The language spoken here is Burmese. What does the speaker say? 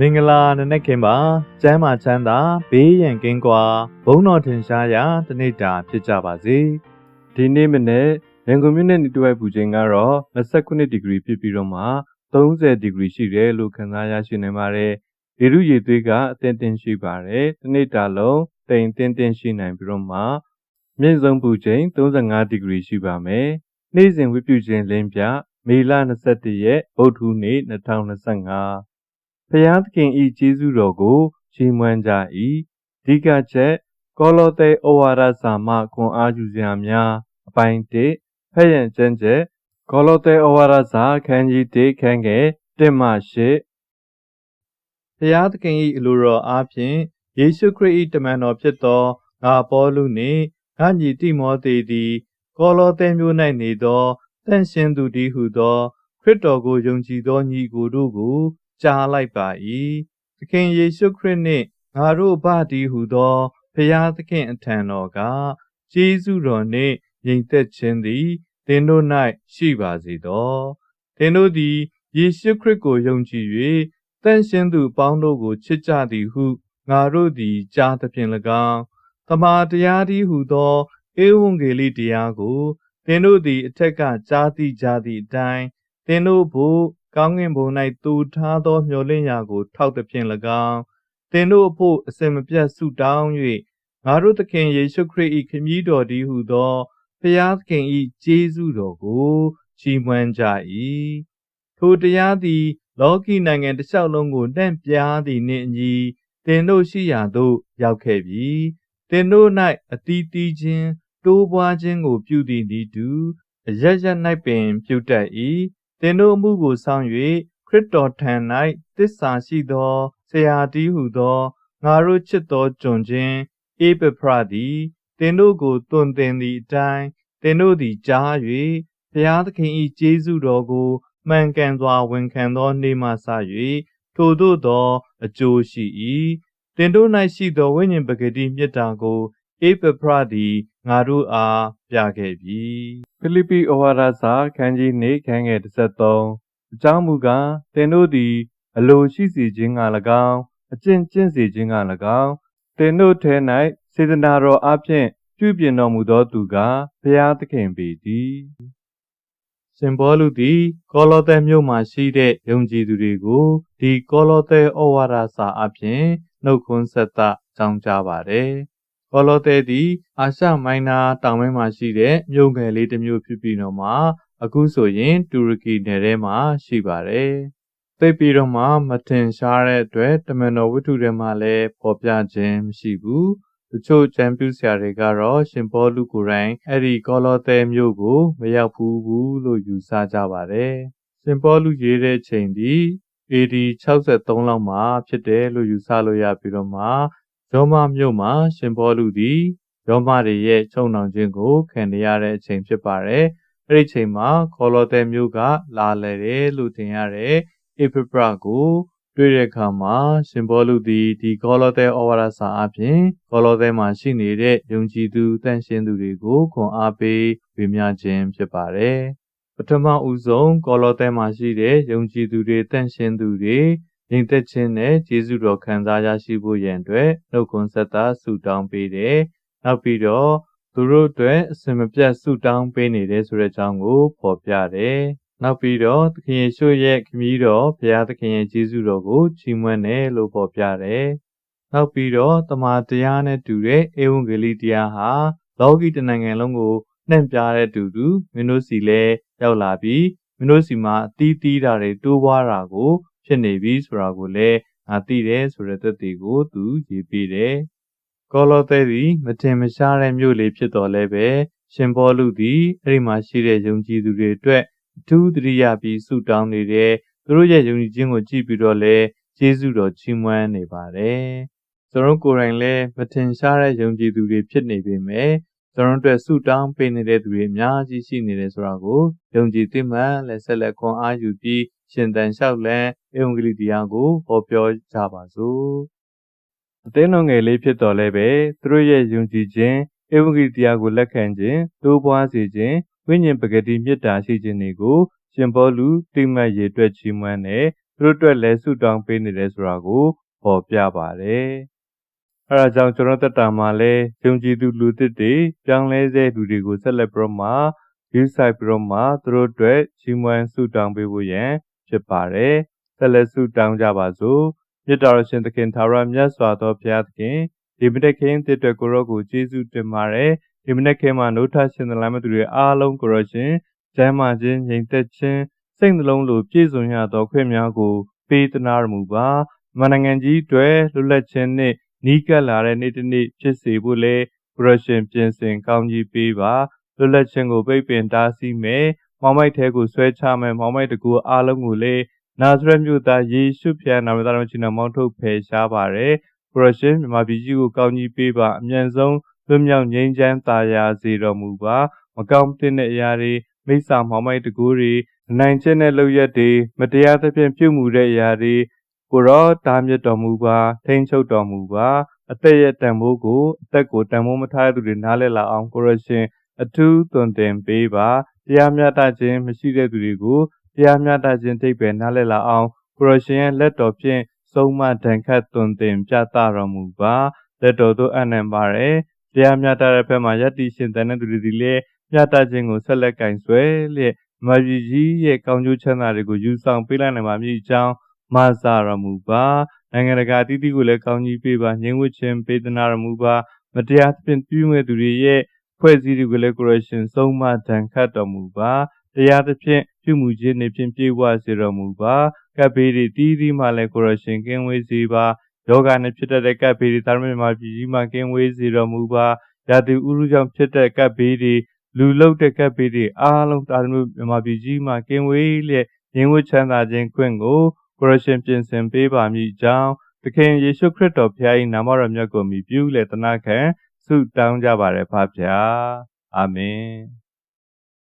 မင်္ဂလာနနက်ခင်းပါကျမ်းမာချမ်းသာဘေးရန်ကင်းကွာဘုန်းတော်ထင်ရှားရာတနေ့တာဖြစ်ကြပါစေဒီနေ့မနေ့ရန်ကုန်မြို့နယ်နေတွဲပူချိန်ကတော့29ဒီဂရီဖြစ်ပြီးတော့မှ30ဒီဂရီရှိတယ်လို့ခန့်မှန်းရရှိနေပါတယ်ရေရုရေသွေးကအသင့်တင်ရှိပါတယ်တနေ့တာလုံးတိမ်တင်းတင်းရှိနိုင်ပြီးတော့မှမြင့်ဆုံးပူချိန်35ဒီဂရီရှိပါမယ်နေ့စဉ်ဝိပုချင်းလင်းပြမေလ21ရက်ဗုဒ္ဓဟူးနေ့2025 ဖျားသခင်ဤကျေးဇူးတော်ကိုချီးမွမ်းကြ၏အဓိကချက်ကောလောသဲဩဝါဒစာမှခွန်အားယူစရာများအပိုင်း1ဖက်ရန်ကျမ်းချက်ကောလောသဲဩဝါဒစာခန်းကြီး1ခန်းငယ်1မှ8ဖျားသခင်၏အလိုတော်အားဖြင့်ယေရှုခရစ်၏တမန်တော်ဖြစ်သောငါပေါလုနှင့်ငါညီတိမောသေသည်ကောလောသဲမြို့၌နေသောတန်ရှင်သူတည်းဟုသောခရစ်တော်ကိုယုံကြည်သောညီကိုတို့ကို ကြားလိုက်ပါ၏သခင်ယေရှုခရစ်နှင့်ငါတို့ဗတည်းဟုသောဖျားသခင်အထံတော်ကကျေးဇူးတော်နှင့်ညီသက်ခြင်းသည်သင်တို့၌ရှိပါစေသောသင်တို့သည်ယေရှုခရစ်ကိုယုံကြည်၍တန်ရှင်သူပေါင်းတို့ကိုချစ်ကြသည်ဟုငါတို့သည်ကြားသဖြင့်၎င်းတမန်တရားသည်ဟုသောဧဝံဂေလိတရားကိုသင်တို့သည်အထက်ကကြားသိကြသည့်အတိုင်းသင်တို့ဘို့ ကောင်းကင်ဘုံ၌တူထားသောမျှော်လင့်ရာကို ထောက်သဖြင့်၎င်းသင်တို့အဖို့အစင်မပြတ်ဆုတောင်း၍ငါတို့သခင်ယေရှုခရစ်၏ခမည်းတော်သည်ဟုသောဖျားသခင်၏ကျေးဇူးတော်ကိုချီးမွမ်းကြ၏ထိုတရားသည် လောကီနိုင်ငံတစ်လျှောက်လုံးကိုနှံ့ပြားသည်နှင့်အညီသင်တို့ရှိရာသို့ရောက်ခဲ့ပြီသင်တို့၌အတီးတီးခြင်းတိုးပွားခြင်းကို ပြုသည်ဤတူအရရ၌ပင်ပြုတတ်၏ သင်တို့အမှုကိုဆောင်၍ခရစ်တော်ထံ၌တစ္ဆာရှိသောဆရာတီးဟုသောငါတို့ချစ်သောကျွန်ချင်းဧပဖရသည်သင်တို့ကိုတွင်တင်သည့်အတိုင်းသင်တို့သည်ကြား၍ဘုရားသခင်၏ကျေးဇူးတော်ကိုမှန်ကန်စွာဝန်ခံသောနေ့မှစ၍ထိုသို့သောအကျိုးရှိ၏သင်တို့၌ရှိသောဝိညာဉ်ပဂတိမြတ်တာကို ဧပဖရသည်ငါတို့အားပြခဲ့ပြီဖိလိပ္ပိဩဝါဒစာခန်းကြီးနေခန်းငယ်33အကြောင်းမူကားသင်တို့သည် အလိုရှိစေခြင်းက၎င်းအကျင့်ကျင့်စေခြင်းက၎င်းသင်တို့ထဲ၌စေတနာတော်အဖျင်ပြုပြင်တော်မူသောသူကဘုရားသခင်ပေတည်းရှင်ဘောလူသည် ကောလောသဲမြို့မှရှိတဲ့ယုံကြည်သူတွေကိုဒီကောလောသဲဩဝါဒစာအဖျင်နှုတ်ခွန်းဆက်သကြောင်းကြပါတယ် ကောလောသဲသည်အာရှမိုင်းနာတောင်ပိုင်းမှာရှိတဲ့မြို့ငယ်လေးတစ်မြို့ဖြစ်ပြီးတော့မှအခုဆိုရင်တူရကီနယ်ထဲမှာရှိပါတယ်။သိပြီးတော့မှမထင်ရှားတဲ့အတွက်တမန်တော်ဝတ္ထုထဲမှာလည်းပေါ်ပြခြင်းမရှိဘူး။တချို့ကျမ်းပြုဆရာတွေကတော့ရှင်ဘောလူကိုယ်တိုင်အဲ့ဒီကောလောသဲမြို့ကိုမရောက်ဘူးဘူးလို့ယူဆကြပါတယ်။ရှင်ဘောလူရေးတဲ့ချိန်ဒီ AD 63လောက်မှာဖြစ်တယ်လို့ယူဆလို့ရပြီးတော့မှ ရောမမြို့မှာ ရှင်ဘောလူသည် ရောမတွေရဲ့ချုံနှောင်ခြင်းကိုခံရတဲ့အချိန်ဖြစ်ပါတယ်။အဲ့ဒီချိန်မှာခေါလောသဲမြို့ကလာလဲတယ်လို့ထင်ရတဲ့ဧဖပရကိုတွေ့တဲ့အခါမှာရှင်ဘောလူသည်ဒီခေါလောသဲဩဝါဒစာအပြင်ခေါလောသဲမှာရှိနေတဲ့ယုံကြည်သူတန်ရှင်းသူတွေကိုခွန်အားပေးဝေမျှခြင်းဖြစ်ပါတယ်။ပထမဦးဆုံးကောလောသဲမှာရှိတဲ့ယုံကြည်သူတွေတန့်ရှင်းသူတွေ ညီသက်ခြင်းနဲ့ကျေးဇူးတော်ခံစားရရှိဖို့ရန်အတွက်နှုတ်ခွန်းဆက်တာဆုတောင်းပေးတယ်။နောက်ပြီးတော့သူတို့အတွက်အစင်မပြတ်ဆုတောင်းပေးနေတဲ့ဆိုတဲ့အကြောင်းကိုဖော်ပြတယ်။နောက်ပြီးတော့သခင်ယေရှုရဲ့ခမည်းတော်ဘုရားသခင်ရဲ့ကျေးဇူးတော်ကိုချီးမွမ်းတယ်လို့ဖော်ပြတယ်။နောက်ပြီးတော့တမန်တရားနဲ့တူတဲ့ဧဝံဂေလိတရားဟာလောကီတနိုင်ငံလုံးကိုနှံ့ပြတဲ့တူတူမင်းတို့စီလဲရောက်လာပြီးမင်းတို့စီမှာအတီးတီးတာတွေတိုးပွားတာကို ဖြစ်နေပြီဆိုတာကိုလည်းငါသိတယ်ဆိုတဲ့သက်သေကိုသူရေးပြတယ်။ကောလောသဲသည်မထင်မရှားတဲ့မြို့လေးဖြစ်တော်လဲပဲရှင်ဘောလူသည်အဲ့ဒီမှာရှိတဲ့ယုံကြည်သူတွေအတွက်အထူးသတိရပြီးဆုတောင်းနေတယ်။သူတို့ရဲ့ယုံကြည်ခြင်းကိုကြည့်ပြီးတော့လဲကျေးဇူးတော်ချီးမွမ်းနေပါတယ်။ကျွန်တော်ကိုယ်တိုင်လည်းမထင်ရှားတဲ့ယုံကြည်သူတွေဖြစ်နေပေမဲ့ကျွန်တော်တို့ဆုတောင်းပေးနေတဲ့သူတွေအများကြီးရှိနေတယ်ဆိုတာကိုယုံကြည်သိမှလည်းဆက်လက်ခွန်အားယူပြီးရှင်သန်လျှောက်လန်း ဧဝံဂေလိတရားကိုဟောပြောကြပါစို့အသင်းတော်ငယ်လေးဖြစ်တော်လဲပဲသူတို့ရဲ့ယုံကြည်ခြင်းဧဝံဂေလိတရားကိုလက်ခံခြင်းတိုးပွားစေခြင်းဝိညာဉ်ပဂတိမေတ္တာရှိခြင်းတွေကိုရှင်ဘောလူတိမတ်ရေအတွက်ချီးမွမ်းတဲ့သူတို့အတွက်လည်းဆုတောင်းပေးနေတယ်ဆိုတာကိုပေါ်ပြပါတယ်။အဲဒါကြောင့်ကျွန်တော်တက်တာမှာလည်းယုံကြည်သူလူသစ်တွေပြောင်းလဲစေလူတွေကိုဆက်လက်ပြီးတော့မှယူဆိုင်ပြီးတော့မှသူတို့အတွက်ချီးမွမ်းဆုတောင်းပေးဖို့ရန်ဖြစ်ပါတယ်။ ဆက်လက်ဆုတောင်းကြပါစို့။မြတ်တော်ရှင်သခင်သာရမြတ်စွာသောဘုရားသခင်ဒီမနေ့ခင်းတစ်အတွက်ကိုရောကိုကျေးဇူးတင်ပါတယ်။ဒီမနေ့ခင်းမှာနိုးထရှင်သလားမသူတွေအားလုံးကိုရောရှင်ကျမ်းမာခြင်းငြိမ်သက်ခြင်းစိတ်နှလုံးလိုပြည့်စုံရသောခွင့်များကိုပေးသနာတော်မူပါ။မနငန်ကြီးတွေလွတ်လပ်ခြင်းနှင့်နီးကပ်လာတဲ့နေ့တစ်နေ့ဖြစ်စေဖို့လေကိုရောရှင်ပြင်ဆင်ကောင်းကြီးပေးပါ။လွတ်လပ်ခြင်းကိုပိတ်ပင်တားဆီးမယ်။မောင်မိုက်ထဲကိုဆွဲချမယ်မောင်မိုက်တကူအားလုံးကိုလေ နာဇရက်မြို့သားယေရှုဖျားနာမတော်ချင်းတော်မောင်းထုတ်ဖယ်ရှားပါရယ်ကိုရရှင်မြမပြည်ကြီးကိုကောင်းကြီးပေးပါအမြန်ဆုံးလွတ်မြောက်ငြိမ်းချမ်းသာယာစေတော်မူပါမကောင်းတဲ့အရာတွေမိစ္ဆာမောင်မိုက်တကူတွေနိုင်ချက်တဲ့လုပ်ရက်တွေမတရားသဖြင့်ပြုမှုတဲ့အရာတွေကိုရောတားမြစ်တော်မူပါထိန်ချုပ်တော်မူပါအသက်ရဲ့တန်ဖိုးကိုအသက်ကိုတန်ဖိုးမထားတဲ့သူတွေနားလည်လာအောင်ကိုရရှင်အထူးသွန်သင်ပေးပါတရားမျှတခြင်းမရှိတဲ့သူတွေကို တရားမျှတခြင်းတိတ်ပဲနားလည်လာအောင်ကိုရရှင်ရဲ့လက်တော်ဖြင့်ဆုံးမဒဏ်ခတ်သွန်သင်ပြသတော်မူပါလက်တော်သို့အနံပါရယ်တရားမျှတတဲ့ဘက်မှာယတ္တိရှင်တန်တဲ့သူတွေဒီလေမျှတခြင်းကိုဆက်လက်ကင်ဆွဲလျက်မကြီးကြီးရဲ့ကောင်းကျိုးချမ်းသာတွေကိုယူဆောင်ပေးလိုက်နိုင်ပါမည်အကြောင်းမဆာတော်မူပါနိုင်ငံတကာတည်တည်ကိုလည်းကောင်းကြီးပေးပါငြိမ်းဝှက်ခြင်းပေးသနာတော်မူပါမတရားသဖြင့်ပြုမဲ့သူတွေရဲ့ဖွဲ့စည်းတွေကိုလည်းကိုရရှင်ဆုံးမဒဏ်ခတ်တော်မူပါတရားသဖြင့် ပြုမှုခြင်းနှင့်ဖြင့်ပြေဝစေတော်မူပါကပ်ဘေးတွေတီးတီးမှလည်းကိုရရှင်ကင်းဝေးစေပါယောဂနဲ့ဖြစ်တဲ့ကပ်ဘေးတွေသာမန်မှာပြည်ကြီးမှကင်းဝေးစေတော်မူပါရာသီဥတုကြောင့်ဖြစ်တဲ့ကပ်ဘေးတွေလူလုတဲ့ကပ်ဘေးတွေအားလုံးသာမန်မြန်မာပြည်ကြီးမှကင်းဝေးလျက်ငြိမ်းဝှက်ချမ်းသာခြင်းခွင့်ကိုကိုရရှင်ပြင်ဆင်ပေးပါမည်ကြောင်းသခင်ယေရှုခရစ်တော်ဖျား၏နာမတော်မြတ်ကိုမြည်ပြုလေတနာခံဆုတောင်းကြပါရဖဖျားအာမင်